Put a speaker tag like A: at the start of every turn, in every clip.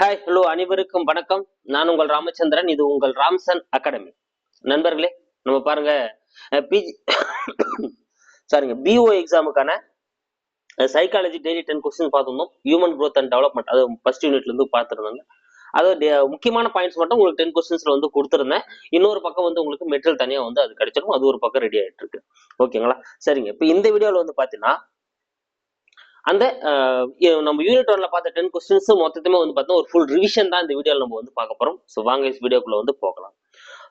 A: Hi hello அனைவருக்கும் வணக்கம். நான் உங்கள் ராமச்சந்திரன் இது உங்கள் ராம்சன் அகாடமி. நண்பர்களே நம்ம பாருங்க பிஜி சாரிங்க பிஓ எக்ஸாமுக்கான சைக்காலஜி டெய்லி டென் கொஸ்டின் பார்த்துருந்தோம். ஹியூமன் க்ரோத் அண்ட் டெவலப்மெண்ட் அது ஃபர்ஸ்ட் யூனிட்ல இருந்து பார்த்துருந்தாங்க. அது முக்கியமான பாயிண்ட்ஸ் மட்டும் உங்களுக்கு டென் கொஸ்டின்ஸ்ல வந்து கொடுத்துருந்தேன். இன்னொரு பக்கம் வந்து உங்களுக்கு மெட்டீரியல் தனியா வந்து அது கிடைச்சிடும் அது ஒரு பக்கம் ரெடி ஆயிட்டு இருக்கு ஓகேங்களா சரிங்க. இப்போ இந்த வீடியோல வந்து பாத்தீங்கன்னா அந்த நம்ம யூனிட் ஒன்ல பார்த்த டென் கொஸ்டின்ஸ் மொத்தத்துமே வந்து பார்த்தா ஒரு ஃபுல் ரிவிஷன் தான் இந்த வீடியோவில் நம்ம வந்து பார்க்க போறோம். ஸோ வாங்க இந்த வீடியோக்குள்ள வந்து போகலாம்.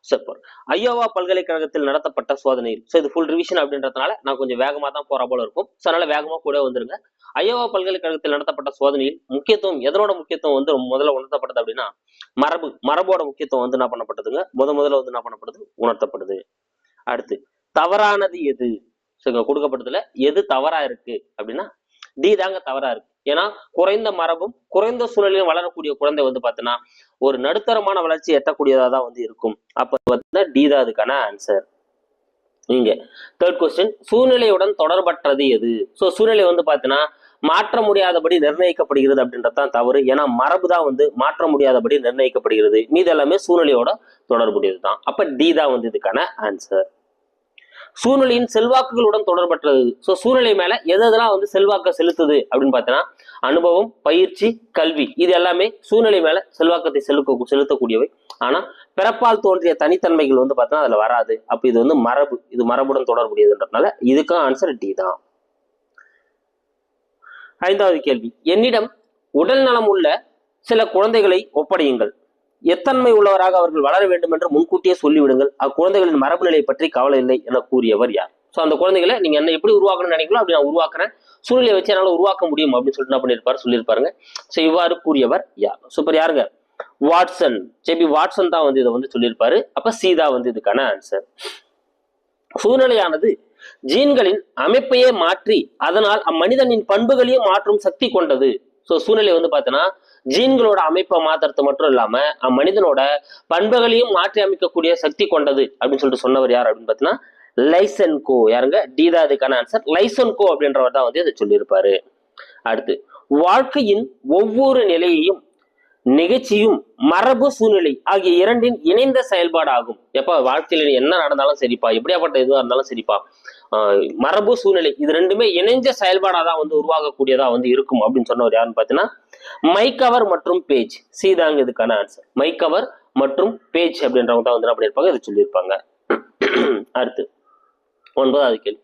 A: சூப்பர் ஐயோவா பல்கலைக்கழகத்தில் நடத்தப்பட்ட சோதனை. ஸோ இது ஃபுல் ரிவிஷன் அப்படின்றதுனால நான் கொஞ்சம் வேகமாக தான் போற போல இருக்கும். ஸோ அதனால வேகமாக கூட வந்துருங்க. ஐயோவா பல்கலைக்கழகத்தில் நடத்தப்பட்ட சோதனையில் முக்கியத்துவம் எதனோட முக்கியத்துவம் வந்து முதல்ல உணர்த்தப்பட்டது அப்படின்னா மரபு மரபோட முக்கியத்துவம் வந்து என்ன பண்ணப்பட்டதுங்க? முத முதல்ல வந்து என்ன பண்ணப்படுது? உணர்த்தப்படுது. அடுத்து தவறானது எது? ஸோ இங்க கொடுக்கப்பட்டதுல எது தவறா இருக்கு? அப்படின்னா டி தாங்க தவறா இருக்கு. ஏன்னா குறைந்த மரபும் குறைந்த சூழலிலும் வளரக்கூடிய குழந்தை வந்து பார்த்தீங்கன்னா ஒரு நடுத்தரமான வளர்ச்சி எட்டக்கூடியதா தான் வந்து இருக்கும். அப்ப பார்த்தீங்கன்னா டி தான் அதுக்கான ஆன்சர் நீங்க தேர்ட் கொஸ்டின் சூழ்நிலையுடன் தொடர்பற்றது எது? ஸோ சூழ்நிலை வந்து பார்த்தீங்கன்னா மாற்ற முடியாதபடி நிர்ணயிக்கப்படுகிறது அப்படின்றது தான் தவறு. ஏன்னா மரபு தான் வந்து மாற்ற முடியாதபடி நிர்ணயிக்கப்படுகிறது. மீது எல்லாமே சூழ்நிலையோட தொடர்புடையது தான். அப்ப டி தான் வந்து இதுக்கான ஆன்சர் சூழ்நிலையின் செல்வாக்குகளுடன் தொடர்பற்றது. ஸோ சூழ்நிலை மேல எது எதெல்லாம் வந்து செல்வாக்க செலுத்துது அப்படின்னு பார்த்தீங்கன்னா அனுபவம் பயிற்சி கல்வி இது எல்லாமே சூழ்நிலை மேல செல்வாக்கத்தை செலுக்க செலுத்தக்கூடியவை. ஆனா பிறப்பால் தோன்றிய தனித்தன்மைகள் வந்து பார்த்தீங்கன்னா அதுல வராது. அப்ப இது வந்து மரபு இது மரபுடன் தொடர்புடையதுன்றதுனால இதுக்கும் ஆன்சர் டி தான். ஐந்தாவது கேள்வி. என்னிடம் உடல் நலம் உள்ள சில குழந்தைகளை ஒப்படையுங்கள். எத்தன்மை உள்ளவராக அவர்கள் வளர வேண்டும் என்று முன்கூட்டியே சொல்லிவிடுங்கள். அக்குழந்தைகளின் மரபு நிலை பற்றி கவலை இல்லை என கூறியவர் யார்? ஸோ அந்த குழந்தைகளை நீங்க என்ன எப்படி உருவாக்கணும்னு நினைக்கலாம் அப்படி நான் உருவாக்குறேன். சூழ்நிலையை வச்சு என்னால உருவாக்க முடியும் அப்படின்னு சொல்லிட்டு என்ன பண்ணியிருப்பாரு? சொல்லியிருப்பாருங்க. ஸோ இவ்வாறு கூறியவர் யார்? சூப்பர் யாருங்க? வாட்சன் ஜேபி வாட்சன் தான் வந்து இதை வந்து சொல்லியிருப்பாரு. அப்ப சீதா வந்து இதுக்கான ஆன்சர் சூழ்நிலையானது ஜீன்களின் அமைப்பையே மாற்றி அதனால் அம்மனிதனின் பண்புகளையும் மாற்றும் சக்தி கொண்டது. ஸோ சூழ்நிலை வந்து பார்த்தீங்கன்னா ஜீன்களோட அமைப்பை மாத்துறது மட்டும் இல்லாம அம்மனிதனோட பண்புகளையும் மாற்றி அமைக்கக்கூடிய சக்தி கொண்டது அப்படின்னு சொல்லிட்டு சொன்னவர் யார் அப்படின்னு பார்த்தீங்கன்னா லைசன்கோ. யாருங்க? டி தான் அதுக்கான ஆன்சர் லைசன்கோ அப்படின்றவர் தான் வந்து இதை சொல்லியிருப்பாரு. அடுத்து வாழ்க்கையின் ஒவ்வொரு நிலையையும் நிகழ்ச்சியும் மரபு சூழ்நிலை ஆகிய இரண்டின் இணைந்த செயல்பாடு ஆகும் எப்ப வாழ்க்கையில என்ன நடந்தாலும் சரிப்பா எப்படியாப்பட்ட எதுவாக இருந்தாலும் சரிப்பா. மரபு சூழ்நிலை இது ரெண்டுமே இணைஞ்ச செயல்பாடாக தான் வந்து உருவாகக்கூடியதா வந்து இருக்கும் அப்படின்னு சொன்னவர் யாருன்னு பார்த்தீங்கன்னா மைக்கவர் மற்றும் பேஜ். சீதாங்க இதுக்கான ஆன்சர் மைக்கவர் மற்றும் பேஜ் அப்படின்றவங்க தான் வந்து என்ன பண்ணியிருப்பாங்க இதை சொல்லியிருப்பாங்க. அடுத்து ஒன்பதாவது கேள்வி.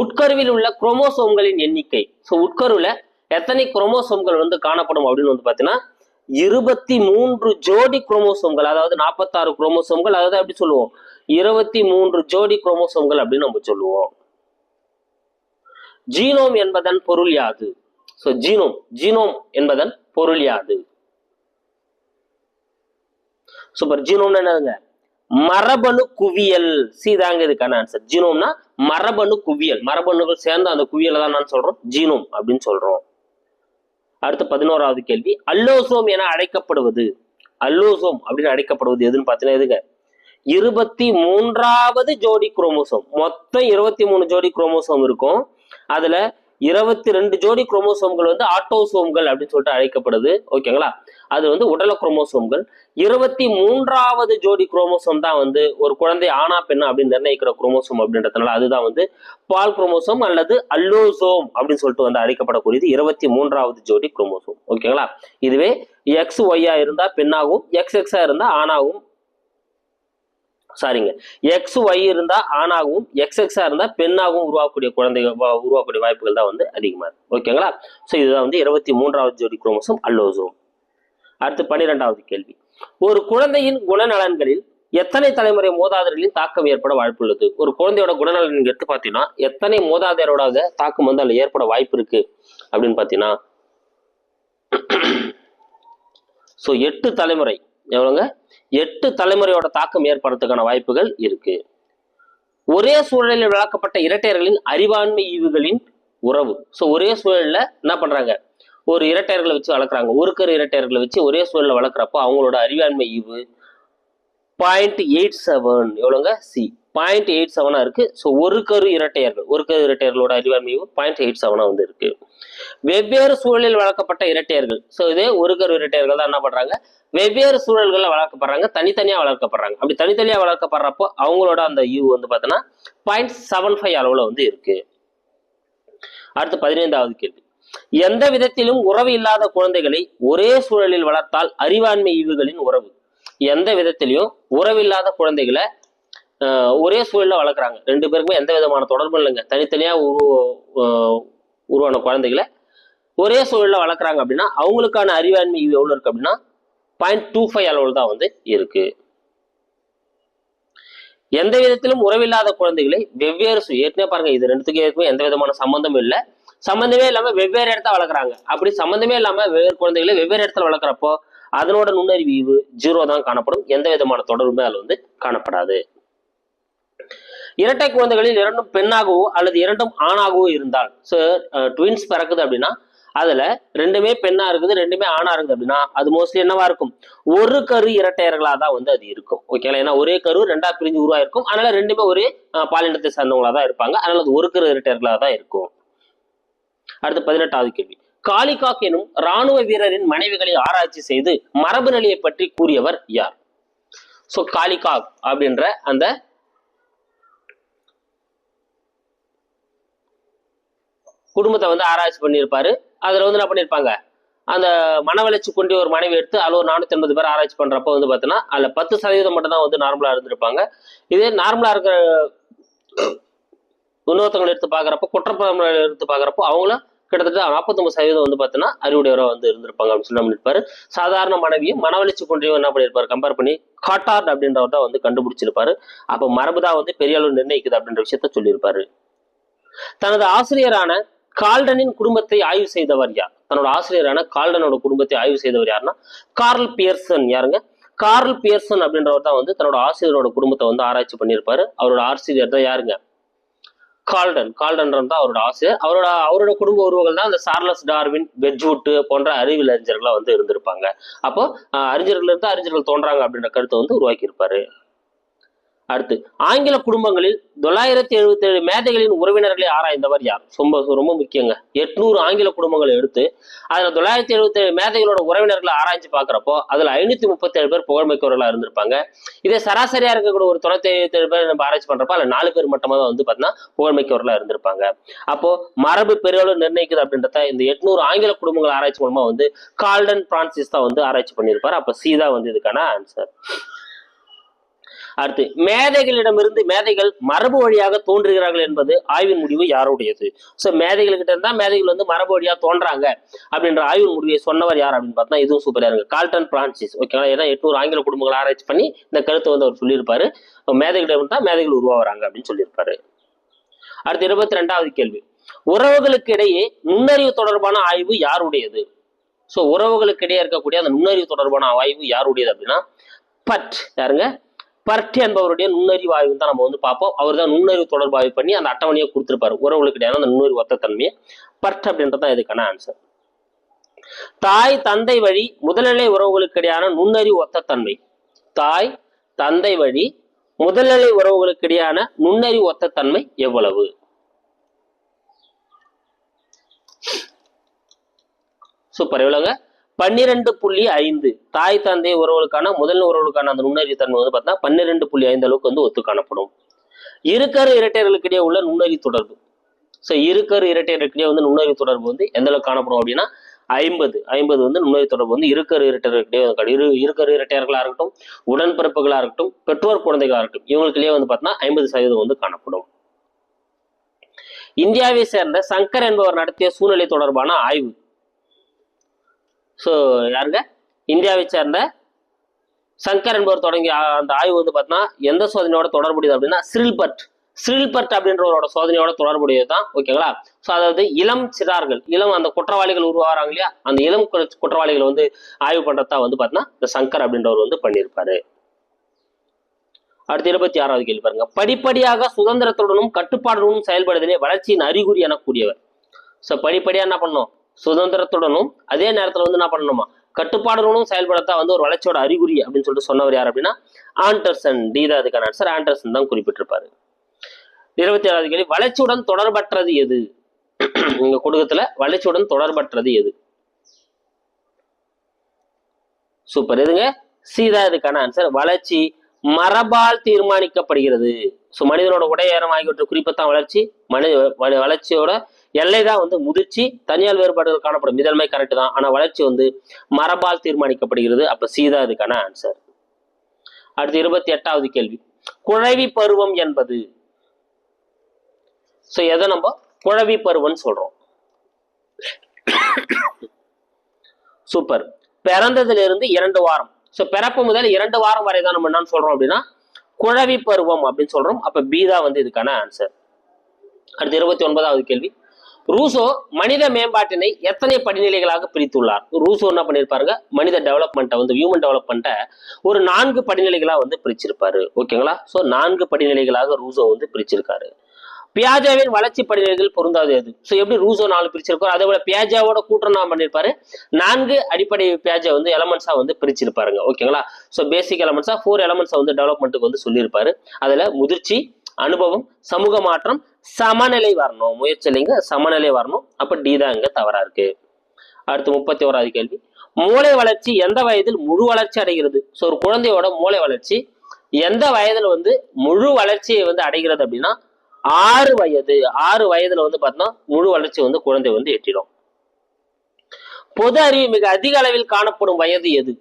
A: உட்கருவில் உள்ள குரோமோசோம்களின் எண்ணிக்கை. ஸோ உட்கருவில் எத்தனை குரோமோசோம்கள் வந்து காணப்படும் அப்படின்னு வந்து பார்த்தீங்கன்னா இருபத்தி மூன்று ஜோடி குரோமோசோம்கள் அதாவது நாற்பத்தாறு குரோமோசோம்கள் அதாவது அப்படி சொல்லுவோம்? இருபத்தி மூன்று ஜோடி குரோமோசோம்கள் அப்படின்னு நம்ம சொல்லுவோம். ஜீனோம் என்பதன் பொருள் யாது? ஸோ ஜீனோம் ஜீனோம் என்பதன் பொருள் யாது? சூப்பர் ஜீனோம்னா என்னதுங்க? மரபணு குவியல். சீதாங்க இதுக்கான ஆன்சர் ஜீனோம்னா மரபணு குவியல். மரபணுகள் சேர்ந்து அந்த குவியலை தான் நான் சொல்றோம். ஜீனோம் அப்படின்னு சொல்றோம். அடுத்து பதினோராவது கேள்வி அல்லோசோம் என அழைக்கப்படுவது. அல்லோசோம் அப்படின்னு அழைக்கப்படுவது எதுன்னு பார்த்தீங்கன்னா எதுங்க? இருபத்தி மூன்றாவது ஜோடி குரோமோசோம். மொத்தம் இருபத்தி மூணு ஜோடி குரோமோசோம் இருக்கும். அதுல இருபத்தி ரெண்டு ஜோடி குரோமோசோம்கள் வந்து ஆட்டோசோம்கள் அப்படின்னு சொல்லிட்டு அழைக்கப்படுது. ஓகேங்களா? அது வந்து உடல குரோமோசோம்கள். இருபத்தி மூன்றாவது ஜோடி குரோமோசோம் தான் வந்து ஒரு குழந்தை ஆனா பெண்ணா அப்படின்னு நிர்ணயிக்கிற குரோமோசோம் அப்படின்றதுனால அதுதான் வந்து பால் குரோமோசோம் அல்லது அல்லோசோம் அப்படின்னு சொல்லிட்டு வந்து அழைக்கப்படக்கூடியது இருபத்தி மூன்றாவது ஜோடி குரோமோசோம். ஓகேங்களா? இதுவே எக்ஸ் ஒய்யா இருந்தா பெண்ணாகவும் எக்ஸ் எக்ஸா இருந்தா ஆணாகவும் சாரிங்க எக்ஸ் ஒய் இருந்தால் ஆணாகவும் எக்ஸ் எக்ஸாக இருந்தால் பெண்ணாகவும் உருவாக்கக்கூடிய குழந்தைகள் உருவாக்கக்கூடிய வாய்ப்புகள் தான் வந்து அதிகமாக இருக்கு. ஓகேங்களா ஸோ இதுதான் வந்து இருபத்தி மூன்றாவது ஜோடி குரோமோசோம் அல்லோசோம். அடுத்து பன்னிரெண்டாவது கேள்வி. ஒரு குழந்தையின் குணநலன்களில் எத்தனை தலைமுறை மோதாதர்களின் தாக்கம் ஏற்பட வாய்ப்புள்ளது ஒரு குழந்தையோட குணநலன் எடுத்து பார்த்தீங்கன்னா எத்தனை மோதாதையரோட தாக்கம் வந்து அதில் ஏற்பட வாய்ப்பு இருக்கு? அப்படின்னு பார்த்தீங்கன்னா ஸோ எட்டு தலைமுறை. எவ்வளோங்க எட்டு தலைமுறையோட தாக்கம் ஏற்படுறதுக்கான வாய்ப்புகள் இருக்கு. ஒரே சூழலில் வளர்க்கப்பட்ட இரட்டையர்களின் அறிவாண்மை ஈவுகளின் உறவு. ஸோ ஒரே சூழலில் என்ன பண்ணுறாங்க ஒரு இரட்டையர்களை வச்சு வளர்க்குறாங்க. ஒரு கரு இரட்டையர்களை வச்சு ஒரே சூழலில் வளர்க்குறப்போ அவங்களோட அறிவாண்மை ஈவு பாயிண்ட் எயிட் செவன் எவ்வளோங்க சி பாயிண்ட் எயிட் செவனா இருக்குது ஸோ ஒரு கரு இரட்டையர்கள் ஒரு கரு இரட்டையர்களோட அறிவாண்மை ஈவு பாயிண்ட் எயிட் செவனா வந்து இருக்கு. வெவ்வேறு சூழலில் வளர்க்கப்பட்ட இரட்டையர்கள். ஸோ இதே ஒரு கரு இரட்டையர்கள் தான் என்ன பண்றாங்க? வெவ்வேறு சூழல்களில் வளர்க்கப்படுறாங்க தனித்தனியா வளர்க்கப்படுறாங்க. அப்படி தனித்தனியா வளர்க்கப்படுறப்போ அவங்களோட அந்த யூ வந்து பார்த்தோன்னா பாயிண்ட் செவன் ஃபைவ் அளவுல வந்து இருக்கு. அடுத்து பதினைந்தாவது கேள்வி. எந்த விதத்திலும் உறவு இல்லாத குழந்தைகளை ஒரே சூழலில் வளர்த்தால் அறிவாண்மை ஈவுகளின் உறவு. எந்த விதத்திலையும் உறவில்லாத குழந்தைகளை ஒரே சூழலில் வளர்க்குறாங்க. ரெண்டு பேருக்குமே எந்த விதமான தொடர்பும் இல்லைங்க. தனித்தனியாக உருவ உருவான குழந்தைகளை ஒரே சூழலில் வளர்க்குறாங்க அப்படின்னா அவங்களுக்கான அறிவாண்மை இது எவ்வளோ இருக்கு அப்படின்னா பாயிண்ட் டூ ஃபைவ் அளவில் தான் வந்து இருக்கு. எந்த விதத்திலும் உறவில்லாத குழந்தைகளை வெவ்வேறு சு- ஏற்கனவே பாருங்க இது ரெண்டுத்துக்கு ஏற்கனவே எந்த விதமான சம்பந்தமும் இல்லை. சம்மந்தமே இல்லாமல் வெவ்வேறு இடத்த வளர்க்குறாங்க. அப்படி சம்மந்தமே இல்லாமல் வெவ்வேறு குழந்தைகளை வெவ்வேறு இடத்துல வளர்க்குறப்போ அதனோட நுண்ணறிவு ஜீரோ தான் காணப்படும். எந்த விதமான தொடர்புமே அதில் வந்து காணப்படாது. இரட்டை குழந்தைகளில் இரண்டும் பெண்ணாகவோ அல்லது இரண்டும் ஆணாகவோ இருந்தால் ஸோ ட்வின்ஸ் பிறக்குது அப்படின்னா அதுல ரெண்டுமே பெண்ணா இருக்குது ரெண்டுமே ஆணா இருக்குது அப்படின்னா அது மோஸ்ட்லி என்னவா இருக்கும்? ஒரு கரு இரட்டையர்களா தான் வந்து அது இருக்கும். ஓகேங்களா ஏன்னா ஒரே கரு ரெண்டா பிரிஞ்சு உருவாயிருக்கும். அதனால ரெண்டுமே ஒரே பாலினத்தை சார்ந்தவங்களா தான் இருப்பாங்க. அதனால அது ஒரு கரு இரட்டையர்களா தான் இருக்கும். அடுத்து பதினெட்டாவது கேள்வி. காளிகாக் எனும் ராணுவ வீரரின் மனைவிகளை ஆராய்ச்சி செய்து மரபு நிலையை பற்றி கூறியவர் யார்? ஸோ காளிகாக் அப்படின்ற அந்த குடும்பத்தை வந்து ஆராய்ச்சி பண்ணியிருப்பாரு. அதில் வந்து என்ன பண்ணியிருப்பாங்க அந்த மனவளர்ச்சி கொண்டு ஒரு மனைவி எடுத்து அதில் ஒரு நானூற்றி எண்பது பேர் ஆராய்ச்சி பண்ணுறப்ப வந்து பார்த்தீங்கன்னா அதில் பத்து சதவீதம் மட்டும் தான் வந்து நார்மலாக இருந்திருப்பாங்க. இதே நார்மலாக இருக்கிற இன்னொருத்தவங்களை எடுத்து பார்க்குறப்போ குற்றப்படம் எடுத்து பார்க்குறப்போ அவங்கள கிட்டத்தட்ட நாற்பத்தொம்பது சதவீதம் வந்து பார்த்தீங்கன்னா அறிவுடையவராக வந்து இருந்திருப்பாங்க அப்படின்னு சொல்லி பண்ணியிருப்பாரு சாதாரண மனைவியும் மனவளர்ச்சி கொண்டையும் என்ன பண்ணியிருப்பாரு கம்பேர் பண்ணி காட்டார்ட் அப்படின்றவர் தான் வந்து கண்டுபிடிச்சிருப்பாரு. அப்போ மரபு தான் வந்து பெரிய அளவு நிர்ணயிக்குது அப்படின்ற விஷயத்த சொல்லியிருப்பாரு. தனது ஆசிரியரான கால்டனின் குடும்பத்தை ஆய்வு செய்தவர் யார்? தன்னோட ஆசிரியரான கால்டனோட குடும்பத்தை ஆய்வு செய்தவர் யாருன்னா கார்ல் பியர்சன் யாருங்க? கார்ல் பியர்சன் அப்படின்றவர் தான் வந்து தன்னோட ஆசிரியரோட குடும்பத்தை வந்து ஆராய்ச்சி பண்ணியிருப்பாரு. அவரோட ஆசிரியர் தான் யாருங்க? கால்டன். கால்டன் தான் அவரோட ஆசிரியர். அவரோட அவரோட குடும்ப உறவுகள் தான் அந்த சார்லஸ் டார்வின் வெட்ஜ்வுட் போன்ற அறிவியல் அறிஞர்களாக வந்து இருந்திருப்பாங்க. அப்போ அறிஞர்கள் இருந்து அறிஞர்கள் தோன்றாங்க அப்படின்ற கருத்தை வந்து உருவாக்கியிருப்பாரு. அடுத்து ஆங்கில குடும்பங்களில் தொள்ளாயிரத்தி எழுபத்தி ஏழு மேதைகளின் உறவினர்களை ஆராய்ந்தவர் யார்? ரொம்ப ரொம்ப முக்கியங்க. எட்நூறு ஆங்கில குடும்பங்களை எடுத்து அதில் தொள்ளாயிரத்தி எழுபத்தி ஏழு மேதைகளோட உறவினர்களை ஆராய்ச்சி பார்க்குறப்போ அதுல ஐநூத்தி முப்பத்தி ஏழு பேர் புகழ்மைக்கவர்களாக இருந்திருப்பாங்க. இதே சராசரியா இருக்கக்கூடிய ஒரு தொண்ணூத்தி எழுபத்தி ஏழு பேர் நம்ம ஆராய்ச்சி பண்றப்ப அதில் நாலு பேர் மட்டுமா தான் வந்து பாத்தீங்கன்னா புகழ்மைக்கவர்களாக இருந்திருப்பாங்க. அப்போ மரபு பெரியளவு நிர்ணயிக்குது அப்படின்றத இந்த எட்நூறு ஆங்கில குடும்பங்கள் ஆராய்ச்சி மூலமாக வந்து கால்டன் பிரான்சிஸ் தான் வந்து ஆராய்ச்சி பண்ணியிருப்பார். அப்போ சி தான் வந்து இதுக்கான ஆன்சர் அடுத்து மேதைகளிடமிருந்து மேதைகள் மரபு வழியாக தோன்றுகிறார்கள் என்பது ஆய்வின் முடிவு யாருடையது? ஸோ மேதைகள்கிட்ட இருந்தால் மேதைகள் வந்து மரபு வழியா தோன்றாங்க அப்படின்ற ஆய்வின் முடிவை சொன்னவர் யார் அப்படின்னு பார்த்தா இதுவும் சூப்பரா இருக்கு. Galton Francis. ஓகேங்களா ஏன்னா எட்நூறு ஆங்கில குடும்பங்களை ஆராய்ச்சி பண்ணி இந்த கருத்தை வந்து அவர் சொல்லியிருப்பாரு. மேதைகளிடம் இருந்தால் மேதைகள் உருவாகிறாங்க அப்படின்னு சொல்லியிருப்பாரு. அடுத்து இருபத்தி ரெண்டாவது கேள்வி. உறவுகளுக்கு இடையே நுண்ணறிவு தொடர்பான ஆய்வு யாருடையது? ஸோ உறவுகளுக்கு இடையே இருக்கக்கூடிய அந்த நுண்ணறிவு தொடர்பான ஆய்வு யாருடையது அப்படின்னா பட் யாருங்க? பர்ட் என்பவருடைய நுண்ணறிவு ஆய்வு தான் நம்ம வந்து பார்ப்போம். அவர் தான் நுண்ணறிவு தொடர்பு ஆய்வு பண்ணி அந்த அட்டவணையை கொடுத்துருப்பாரு. உறவுகளுக்கிடையான அந்த நுண்ணறிவு ஒத்த தன்மையை பர்ட் அப்படின்றது தான் இதுக்கான ஆன்சர் தாய் தந்தை வழி முதல்நிலை உறவுகளுக்கிடையான நுண்ணறிவு ஒத்த தன்மை. தாய் தந்தை வழி முதல்நிலை உறவுகளுக்கிடையான நுண்ணறிவு ஒத்த தன்மை எவ்வளவு? சூப்பர். எவ்வளவுங்க? பன்னிரெண்டு புள்ளி ஐந்து. தாய் தந்தை உறவுகளுக்கான முதல் உறவுகளுக்கான அந்த நுண்ணறிவு தன்மை வந்து பார்த்தா பன்னிரெண்டு புள்ளி ஐந்து அளவுக்கு வந்து ஒத்து காணப்படும். இருக்கரு இரட்டையர்களுக்கு இடையே உள்ள நுண்ணறிவு தொடர்பு. ஸோ இருக்கரு இரட்டையர்களுக்கிடையே வந்து நுண்ணறிவு தொடர்பு வந்து எந்த அளவுக்கு காணப்படும் அப்படின்னா ஐம்பது. ஐம்பது வந்து நுண்ணறிவு தொடர்பு வந்து இருக்கரு இரட்டையர்களுக்கிடையே இரு இருக்கரு இரட்டையர்களாக இருக்கட்டும் உடன்பிறப்புகளாக இருக்கட்டும் பெற்றோர் குழந்தைகளாக இருக்கட்டும் இவங்களுக்கிடையே வந்து பார்த்தீங்கன்னா ஐம்பது சதவீதம் வந்து காணப்படும். இந்தியாவை சேர்ந்த சங்கர் என்பவர் நடத்திய சூழ்நிலை தொடர்பான ஆய்வு. ஸோ யாருங்க? இந்தியாவை சேர்ந்த சங்கர் என்பவர் தொடங்கிய அந்த ஆய்வு வந்து பார்த்தீங்கன்னா எந்த சோதனையோட தொடர்புடையது அப்படின்னா ஸ்ரில்பர்ட் ஸ்ரில்பர்ட் அப்படின்றவரோட சோதனையோட தொடர்புடையது தான் ஓகேங்களா? ஸோ அதாவது இளம் சிறார்கள் இளம் அந்த குற்றவாளிகள் உருவாகிறாங்க இல்லையா? அந்த இளம் குற்றவாளிகளை வந்து ஆய்வு பண்ணுறதா வந்து பார்த்தீங்கன்னா இந்த சங்கர் அப்படின்றவர் வந்து பண்ணியிருப்பாரு. அடுத்து இருபத்தி ஆறாவது கேள்வி பாருங்க. படிப்படியாக சுதந்திரத்துடனும் கட்டுப்பாடுடனும் செயல்படுதலே வளர்ச்சியின் அறிகுறி எனக்கூடியவர். ஸோ படிப்படியா என்ன பண்ணோம் சுதந்திரத்துடனும் அதே நேரத்துல வந்து என்ன பண்ணணுமா? கட்டுப்பாடுகளும் செயல்படத்தான் வந்து ஒரு வளர்ச்சியோட அறிகுறி அப்படின்னு சொல்லிட்டு சொன்னவர் யார் அப்படின்னா ஆண்டர்சன். டி தான் அதுக்கான ஆன்சர் ஆண்டர்சன் தான் குறிப்பிட்டிருப்பாரு. இருபத்தி ஏழாவது கேள்வி. வளர்ச்சியுடன் தொடர்பற்றது எது? இங்க கொடுக்கத்துல வளர்ச்சியுடன் தொடர்பற்றது எது? சூப்பர். எதுங்க? சீதா இதுக்கான ஆன்சர் வளர்ச்சி மரபால் தீர்மானிக்கப்படுகிறது. ஸோ மனிதனோட உடையேறம் ஆகியவற்றை குறிப்பத்தான் வளர்ச்சி. மனித வளர்ச்சியோட எல்லை தான் வந்து முதிர்ச்சி தனியால் வேறுபாடுகள் காணப்படும். இதன்மை கரெக்ட் தான். ஆனால் வளர்ச்சி வந்து மரபால் தீர்மானிக்கப்படுகிறது. அப்ப சீதா இதுக்கான ஆன்சர் அடுத்து இருபத்தி எட்டாவது கேள்வி. குழவி பருவம் என்பது. ஸோ எதை நம்ம குழவி பருவம்னு சொல்றோம். சூப்பர் பிறந்ததிலிருந்து இரண்டு வாரம். ஸோ பிறப்பு முதல் இரண்டு வாரம் வரை தான் நம்ம என்னன்னு சொல்றோம் அப்படின்னா குழவி பருவம் அப்படின்னு சொல்றோம். அப்ப பீதா வந்து இதுக்கான ஆன்சர் அடுத்து இருபத்தி ஒன்பதாவது கேள்வி. ரூசோ மனித மேம்பாட்டினை எத்தனை படிநிலைகளாக பிரித்துள்ளார்? ரூசோ என்ன பண்ணியிருப்பாருங்க மனித டெவலப்மெண்ட்டை வந்து ஹியூமன் டெவலப்மெண்ட்டை ஒரு நான்கு படிநிலைகளாக வந்து பிரிச்சிருப்பாரு. ஓகேங்களா? ஸோ நான்கு படிநிலைகளாக ரூசோ வந்து பிரிச்சிருக்காரு. பியாஜாவின் வளர்ச்சி படிநிலைகள் பொருந்தாது அது ஸோ எப்படி ரூசோ நாலு பிரிச்சிருக்கோம் அதே போல பியாஜாவோட கூட்டம் நான் பண்ணியிருப்பாரு நான்கு அடிப்படை பியாஜா வந்து எலமெண்ட்ஸாக வந்து பிரிச்சிருப்பாருங்க. ஓகேங்களா? ஸோ பேசிக் எலமெண்ட்ஸாக ஃபோர் எலமெண்ட்ஸை வந்து டெவலப்மெண்ட்டுக்கு வந்து சொல்லியிருப்பாரு அதில் முதிர்ச்சி அனுபவம் சமூக மாற்றம் சமநிலை வரணும். முயற்சி இல்லைங்க சமநிலை வரணும். அப்ப டி தான் இங்க தவறா இருக்கு. அடுத்து முப்பத்தி ஓராவது கேள்வி. மூளை வளர்ச்சி எந்த வயதில் முழு வளர்ச்சி அடைகிறது? ஸோ ஒரு குழந்தையோட மூளை வளர்ச்சி எந்த வயதுல வந்து முழு வளர்ச்சியை வந்து அடைகிறது அப்படின்னா ஆறு வயது ஆறு வயதுல வந்து பார்த்தோம்னா முழு வளர்ச்சி வந்து குழந்தை வந்து எட்டிடும். பொது அறிவு மிக அதிக அளவில் காணப்படும் வயது எது?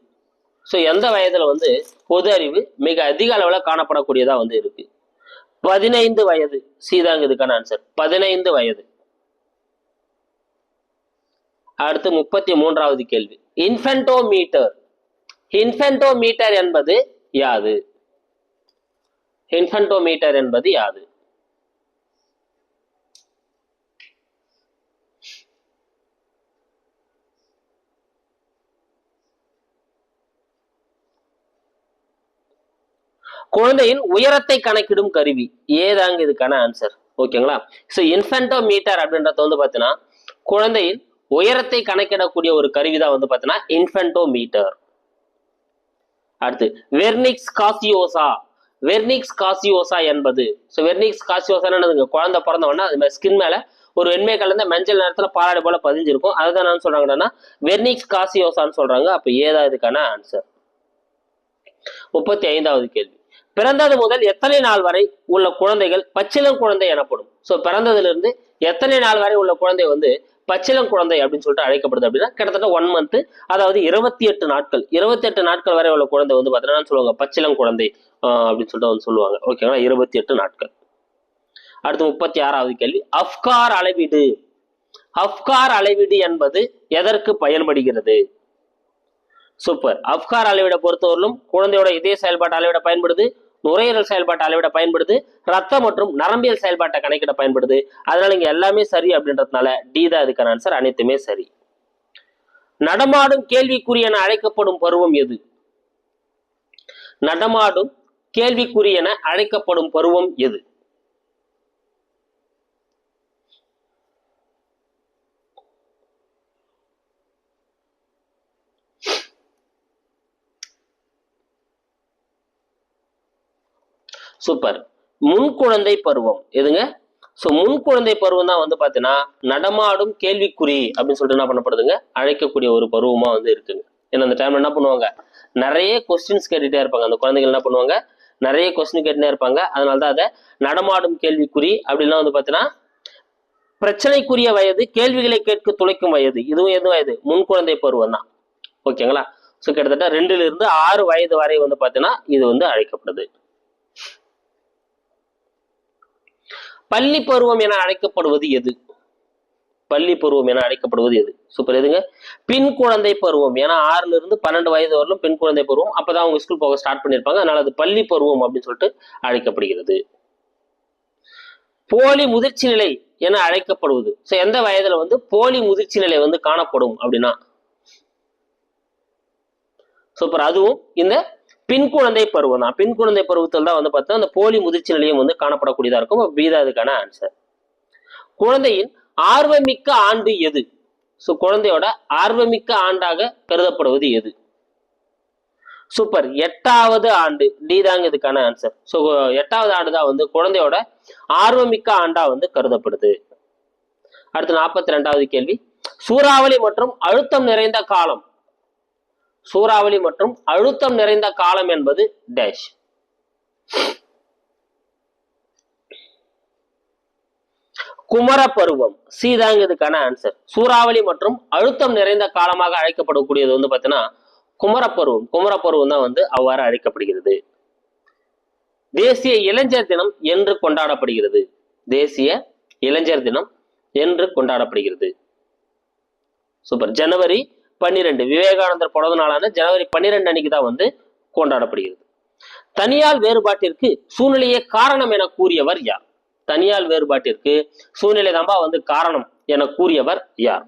A: ஸோ எந்த வயதுல வந்து பொது அறிவு மிக அதிக அளவுல காணப்படக்கூடியதா வந்து இருக்கு. பதினைந்து வயது. சீதாங்க இதுக்கான ஆன்சர் பதினைந்து வயது. அடுத்து முப்பத்தி மூன்றாவது கேள்வி. இன்ஃபென்டோமீட்டர் இன்ஃபென்டோமீட்டர் என்பது யாது? இன்ஃபென்டோமீட்டர் என்பது யாது? குழந்தையின் உயரத்தை கணக்கிடும் கருவி. ஏதாங்க இதுக்கான ஆன்சர் ஓகேங்களா ஸோ இன்ஃபென்டோ மீட்டர் அப்படின்றது வந்து பார்த்தீங்கன்னா குழந்தையின் உயரத்தை கணக்கிடக்கூடிய ஒரு கருவி தான் வந்து பார்த்தீங்கன்னா இன்ஃபென்டோமீட்டர் அடுத்து வெர்னிக்ஸ் காசியோசா வெர்னிக்ஸ் காசியோசா என்பது. ஸோ வெர்னிக்ஸ் காசியோசா என்னதுங்க? குழந்தை பிறந்தவொடனே அது மாதிரி ஸ்கின் மேலே ஒரு வெண்மை கலந்த மஞ்சள் நேரத்தில் பாலாடை போல பதிஞ்சிருக்கும். அதுதான் என்ன சொல்றாங்கன்னா வெர்னிக்ஸ் காசியோசான்னு சொல்றாங்க. அப்போ ஏதா இதுக்கான ஆன்சர் முப்பத்தி ஐந்தாவது கேள்வி. பிறந்தது முதல் எத்தனை நாள் வரை உள்ள குழந்தைகள் பச்சிலம் குழந்தை எனப்படும். ஸோ பிறந்ததுலேருந்து எத்தனை நாள் வரை உள்ள குழந்தை வந்து பச்சிலம் குழந்தை அப்படின்னு சொல்லிட்டு அழைக்கப்படுது அப்படின்னா கிட்டத்தட்ட ஒன் மந்த் அதாவது இருபத்தி எட்டு நாட்கள். இருபத்தி எட்டு நாட்கள் வரை உள்ள குழந்தை வந்து பார்த்தீங்கன்னா சொல்லுவாங்க? பச்சிலம் குழந்தை அப்படின்னு சொல்லிட்டு வந்து சொல்லுவாங்க. ஓகேங்களா இருபத்தி எட்டு நாட்கள். அடுத்து முப்பத்தி ஆறாவது கேள்வி. அஃப்கார் அளவீடு. அஃப்கார் அளவீடு என்பது எதற்கு பயன்படுகிறது? சூப்பர். அப்கார் அளவிட பொறுத்தவரையிலும் குழந்தையோட இதய செயல்பாட்டு அளவிட பயன்படுது நுரையீரல் செயல்பாட்டு அளவிட பயன்படுது ரத்தம் மற்றும் நரம்பியல் செயல்பாட்டை கணக்கிட பயன்படுது. அதனால இங்க எல்லாமே சரி அப்படின்றதுனால டி தான் இதுக்கான ஆன்சர் அனைத்துமே சரி. நடமாடும் கேள்விக்குறி என அழைக்கப்படும் பருவம் எது? நடமாடும் கேள்விக்குறி என அழைக்கப்படும் பருவம் எது? சூப்பர் முன் குழந்தை பருவம். எதுங்க? ஸோ முன் குழந்தை பருவம் தான் வந்து பார்த்தீங்கன்னா நடமாடும் கேள்விக்குறி அப்படின்னு சொல்லிட்டு என்ன பண்ணப்படுதுங்க? அழைக்கக்கூடிய ஒரு பருவமா வந்து இருக்குங்க. ஏன்னா அந்த டைம்ல என்ன பண்ணுவாங்க? நிறைய கொஸ்டின்ஸ் கேட்டுட்டே இருப்பாங்க. அந்த குழந்தைகள் என்ன பண்ணுவாங்க? நிறைய கொஸ்டின் கேட்டுட்டே இருப்பாங்க. அதனால தான் அதை நடமாடும் கேள்விக்குறி அப்படின்லாம் வந்து பார்த்தீங்கன்னா பிரச்சனைக்குரிய வயது கேள்விகளை கேட்க துளைக்கும் வயது. இதுவும் எது வயது? முன்குழந்தை பருவம் தான். ஓகேங்களா? ஸோ கிட்டத்தட்ட ரெண்டுல இருந்து ஆறு வயது வரை வந்து பார்த்தீங்கன்னா இது வந்து அழைக்கப்படுது. பள்ளி பருவம் என அழைக்கப்படுவது எது? பள்ளி பருவம் என அழைக்கப்படுவது எது? சூப்பர் எதுங்க? பின் குழந்தை பருவம். ஏன்னா ஆறுல இருந்து பன்னெண்டு வயது வரலும் பெண் குழந்தை பருவம். அப்பதான் அவங்க ஸ்கூல் போக ஸ்டார்ட் பண்ணியிருப்பாங்க. அதனால அது பள்ளி பருவம் அப்படின்னு சொல்லிட்டு அழைக்கப்படுகிறது. போலி முதிர்ச்சி நிலை என அழைக்கப்படுவது. ஸோ எந்த வயதுல வந்து போலி முதிர்ச்சி நிலை வந்து காணப்படும் அப்படின்னா? சூப்பர் அதுவும் இந்த பின் குழந்தை பருவம் தான். பின் குழந்தை பருவத்தில் தான் வந்து பார்த்தா அந்த போலி முதிர்ச்சி நிலையம் வந்து காணப்படக்கூடியதாக இருக்கும். பீதா அதுக்கான ஆன்சர் குழந்தையின் ஆர்வமிக்க ஆண்டு எது? ஸோ குழந்தையோட ஆர்வமிக்க ஆண்டாக கருதப்படுவது எது? சூப்பர் எட்டாவது ஆண்டு. டி தாங்க இதுக்கான ஆன்சர் ஸோ எட்டாவது ஆண்டு தான் வந்து குழந்தையோட ஆர்வமிக்க ஆண்டா வந்து கருதப்படுது. அடுத்து நாற்பத்தி ரெண்டாவது கேள்வி. சூறாவளி மற்றும் அழுத்தம் நிறைந்த காலம். சூறாவளி மற்றும் அழுத்தம் நிறைந்த காலம் என்பது டேஷ் குமர பருவம் சீதாங்க இதுக்கான ஆன்சர் சூறாவளி மற்றும் அழுத்தம் நிறைந்த காலமாக அழைக்கப்படக்கூடியது வந்து பார்த்தீங்கன்னா குமரப்பருவம். குமரப்பருவம் தான் வந்து அவ்வாறு அழைக்கப்படுகிறது. தேசிய இளைஞர் தினம் என்று கொண்டாடப்படுகிறது. தேசிய இளைஞர் தினம் என்று கொண்டாடப்படுகிறது. சூப்பர் ஜனவரி பன்னிரெண்டு. விவேகானந்தர் பிறந்த நாளான ஜனவரி பன்னிரெண்டு அன்னைக்கு தான் வந்து கொண்டாடப்படுகிறது. தனியால் வேறுபாட்டிற்கு சூழ்நிலையே காரணம் என கூறியவர் யார்? தனியால் வேறுபாட்டிற்கு சூழ்நிலை தான்பா வந்து காரணம் என கூறியவர் யார்?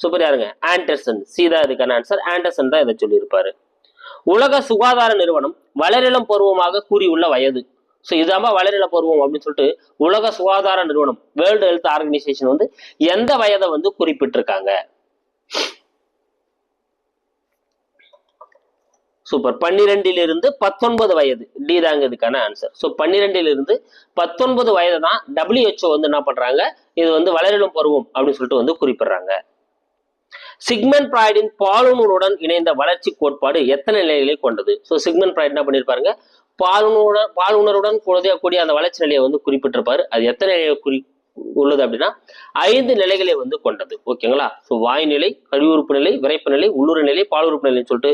A: சூப்பர் யாருங்க? ஆண்டர்சன். சீதா இதுக்கான ஆன்சர் ஆண்டர்சன் தான் இதை சொல்லியிருப்பாரு. உலக சுகாதார நிறுவனம் வளரிளம் பருவமாக கூறியுள்ள வயது. ஸோ இதாம்பா வளரில பருவம் அப்படின்னு சொல்லிட்டு உலக சுகாதார நிறுவனம் வேர்ல்டு ஹெல்த் ஆர்கனைசேஷன் வந்து எந்த வயதை வந்து குறிப்பிட்டிருக்காங்க? சூப்பர் பன்னிரெண்டிலிருந்து பத்தொன்பது வயது. டி தாங்க இதுக்கான ஆன்சர் ஸோ பன்னிரெண்டிலிருந்து பத்தொன்பது வயது தான் டபிள்யூஹெச்ஓ வந்து என்ன பண்றாங்க? இது வந்து வளரிளம் பருவம் அப்படின்னு சொல்லிட்டு வந்து குறிப்பிடுறாங்க. சிக்மன் பிராய்டின் பாலுணருடன் இணைந்த வளர்ச்சி கோட்பாடு எத்தனை நிலைகளை கொண்டது? ஸோ சிக்மன் பிராய்ட் என்ன பண்ணியிருப்பாருங்க பாலுணருடன் பாலுணருடன் கூடிய அந்த வளர்ச்சி நிலையை வந்து குறிப்பிட்டிருப்பாரு. அது எத்தனை நிலையை குறி உள்ளது அப்படின்னா ஐந்து நிலைகளை வந்து கொண்டது. ஓகேங்களா ஸோ வாய்நிலை கழிவுறுப்பு நிலை விரைப்பு நிலை உள்ளுறு நிலை பாலுறுப்பு நிலைன்னு சொல்லிட்டு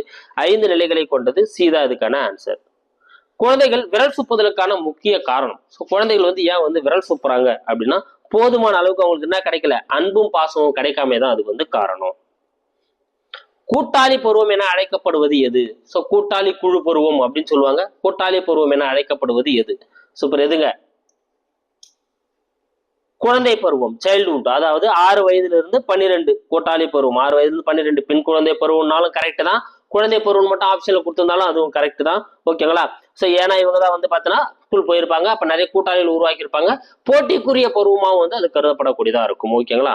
A: ஐந்து நிலைகளை கொண்டது. சீதா இதுக்கான ஆன்சர் குழந்தைகள் விரல் சுப்புதலுக்கான முக்கிய காரணம். ஸோ குழந்தைகள் வந்து ஏன் வந்து விரல் சுப்புறாங்க அப்படின்னா போதுமான அளவுக்கு அவங்களுக்கு என்ன கிடைக்கல? அன்பும் பாசமும் கிடைக்காம தான் அது வந்து காரணம். கூட்டாளி பருவம் என அழைக்கப்படுவது எது? ஸோ கூட்டாளி குழு பருவம் அப்படின்னு சொல்லுவாங்க. கூட்டாளி பருவம் என அழைக்கப்படுவது எது? சூப்பர் எதுங்க? குழந்தை பருவம் சைல்டுஹுட் அதாவது ஆறு வயதுல இருந்து பன்னிரெண்டு கூட்டாளி பருவம். ஆறு வயதுல இருந்து பன்னிரெண்டு பெண் குழந்தை பருவம்னாலும் கரெக்ட் தான். குழந்தை பருவம் மட்டும் ஆப்ஷன்ல கொடுத்திருந்தாலும் அதுவும் கரெக்ட் தான். ஓகேங்களா ஸோ ஏன்னா இவங்க தான் வந்து பார்த்தீங்கன்னா ஸ்கூல் போயிருப்பாங்க. அப்ப நிறைய கூட்டாளிகள் உருவாக்கியிருப்பாங்க. போட்டிக்குரிய பருவமாகவும் வந்து அது கருதப்படக்கூடியதா இருக்கும். ஓகேங்களா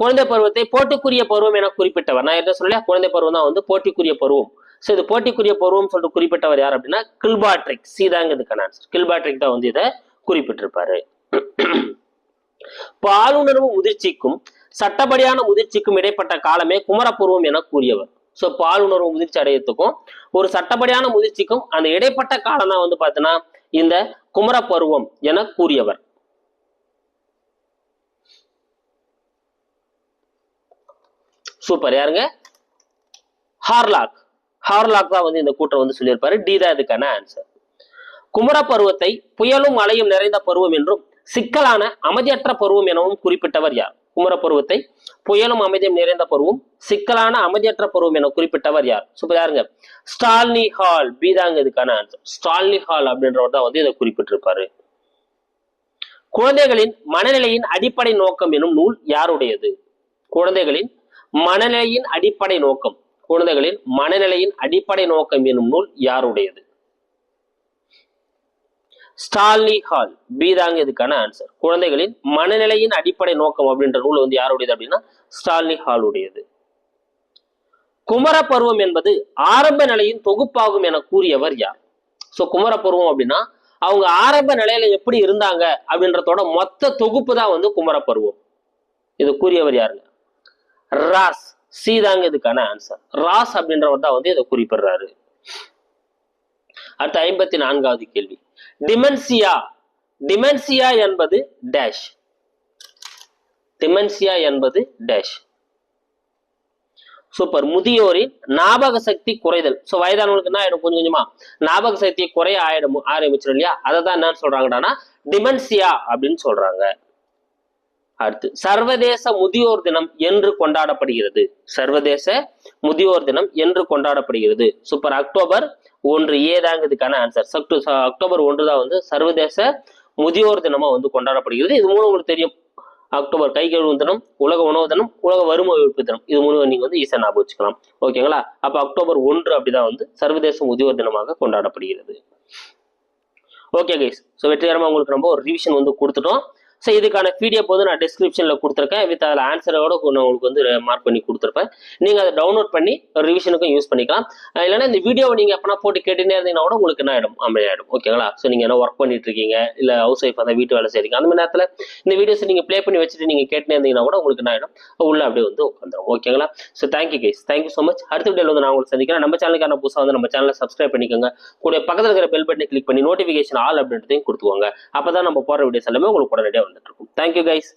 A: குழந்தை பருவத்தை போட்டிக்குரிய பருவம் என குறிப்பிட்டவர். நான் என்ன சொல்லலையா? குழந்தை பருவம் தான் வந்து போட்டிக்குரிய பருவம். ஸோ இது போட்டிக்குரிய பருவம் சொல்லிட்டு குறிப்பிட்டவர் யார் அப்படின்னா கில்பாட்ரிக். சீதாங்க இதுக்கான ஆன்சர் கில்பாட்ரிக் தான் வந்து இதை குறிப்பிட்டிருப்பாரு. பாலுணர்வு முதிர்ச்சிக்கும் சட்டப்படியான முதிர்ச்சிக்கும் இடைப்பட்ட காலமே குமரப்பருவம் என கூறியவர். ஸோ பாலுணர்வு முதிர்ச்சி அடையத்துக்கும் ஒரு சட்டப்படியான முதிர்ச்சிக்கும் அந்த இடைப்பட்ட காலம் தான் வந்து பார்த்தீங்கன்னா இந்த குமரப்பருவம் என கூறியவர். சூப்பர் யாருங்க? ஹார்லாக் ஹார்லாக் தான் வந்து இந்த கூட்டம் வந்து சொல்லியிருப்பாரு. டி தான் இதுக்கான ஆன்சர் குமர பருவத்தை புயலும் மழையும் நிறைந்த பருவம் என்றும் சிக்கலான அமைதியற்ற பருவம் எனவும் குறிப்பிட்டவர் யார்? குமர பருவத்தை புயலும் அமைதியும் நிறைந்த பருவம் சிக்கலான அமைதியற்ற பருவம் என குறிப்பிட்டவர் யார்? சூப்பர் யாருங்க? ஸ்டால்னி ஹால் பீதாங்க இதுக்கான ஆன்சர் ஸ்டால்னி ஹால் அப்படின்றவர் தான் வந்து இதை குறிப்பிட்டிருப்பாரு. குழந்தைகளின் மனநிலையின் அடிப்படை நோக்கம் எனும் நூல் யாருடையது? குழந்தைகளின் மனநிலையின் அடிப்படை நோக்கம். குழந்தைகளின் மனநிலையின் அடிப்படை நோக்கம் எனும் நூல் யாருடையது? ஸ்டால்னி ஹால். பீதாங்க இதுக்கான ஆன்சர் குழந்தைகளின் மனநிலையின் அடிப்படை நோக்கம் அப்படின்ற நூல் வந்து யாருடையது அப்படின்னா ஸ்டால்னி ஹால் உடையது குமர பருவம் என்பது ஆரம்ப நிலையின் தொகுப்பாகும் என கூறியவர் யார்? ஸோ குமர பருவம் அப்படின்னா அவங்க ஆரம்ப நிலையில எப்படி இருந்தாங்க அப்படின்றதோட மொத்த தொகுப்பு தான் வந்து குமர பருவம் இது கூறியவர் யாருங்க? ராஸ். சீதாங்க இதுக்கான ஆன்சர் ராஸ் அப்படின்றவர் தான் வந்து இதை குறிப்பிடுறாரு. அடுத்த ஐம்பத்தி நான்காவது கேள்வி. டிமென்சியா டிமென்சியா என்பது டேஷ் டிமென்சியா என்பது டேஷ் சூப்பர் முதியோரின் ஞாபக சக்தி குறைதல். ஸோ வயதானவங்களுக்கு என்ன ஆயிடும்? கொஞ்சம் கொஞ்சமா. ஞாபக சக்தி குறைய ஆயிடும் ஆரம்பிச்சிடும் இல்லையா? அதை தான் என்னன்னு சொல்றாங்கன்னா டிமென்சியா அப்படின்னு சொல்றாங்க. அடுத்து சர்வதேச முதியோர் தினம் என்று கொண்டாடப்படுகிறது. சர்வதேச முதியோர் தினம் என்று கொண்டாடப்படுகிறது. சூப்பர் அக்டோபர் ஒன்று ஏதாங்க இதுக்கான ஆன்சர் சக்டு அக்டோபர் ஒன்று தான் வந்து சர்வதேச முதியோர் தினமாக வந்து கொண்டாடப்படுகிறது. இது மூணு உங்களுக்கு தெரியும். அக்டோபர் கை கழுவும் தினம் உலக உணவு தினம் உலக வறுமை ஒழிப்பு தினம். இது மூணு நீங்கள் வந்து ஈஸியாக ஞாபகம் வச்சுக்கலாம். ஓகேங்களா அப்போ அக்டோபர் ஒன்று அப்படிதான் வந்து சர்வதேச முதியோர் தினமாக கொண்டாடப்படுகிறது. ஓகே கைஸ் ஸோ வெற்றிகரமாக உங்களுக்கு நம்ம ஒரு ரிவிஷன் வந்து கொடுத்துட்டோம். ஸோ இதுக்கான பிடிஎஃப் வந்து நான் டிஸ்கிரிப்ஷனில் கொடுத்துருக்கேன். வித் அதில் ஆன்சரோட நான் உங்களுக்கு வந்து மார்க் பண்ணி கொடுத்துருப்பேன். நீங்கள் அதை டவுன்லோட் பண்ணி ரிவிஷனுக்கும் யூஸ் பண்ணிக்கலாம். இல்லைன்னா இந்த வீடியோவை நீங்கள் எப்போனா போட்டு கேட்டுனே இருந்தீங்கன்னா கூட உங்களுக்கு என்ன ஆகிடும் அமையாயிடும் ஓகேங்களா ஸோ நீங்கள் என்ன ஒர்க் பண்ணிட்டு இருக்கீங்க இல்லை ஹவுஸ் ஒய்ஃப் தான் வீட்டு வேலை செய்றீங்க அந்த மாதிரி நேரத்தில் இந்த வீடியோஸ் நீங்கள் ப்ளே பண்ணி வச்சுட்டு நீங்கள் கேட்டுனே இருந்தீங்கன்னா கூட உங்களுக்கு என்ன ஆகிடும் உள்ள அப்படியே வந்து உட்காந்துரும். ஓகேங்களா so thank you guys thank you so much அடுத்த வீடியோவில் வந்து நான் உங்களுக்கு சந்திக்கிறேன். நம்ம சேனலுக்கான புதுசாக வந்து நம்ம சேனலை சப்ஸ்கிரைப் பண்ணிக்கோங்க. கூட பக்கத்தில் இருக்கிற பெல் பட்டனை கிளிக் பண்ணி நோட்டிஃபிகேஷன் ஆல் அப்படின்றதையும் கொடுத்துக்கோங்க. அப்போ தான் நம்ம போகிற வீடியோஸ் எல்லாமே உங்களுக்கு உடனடியாக வந்துட்டு இருக்கும் தேங்க்யூ கைஸ்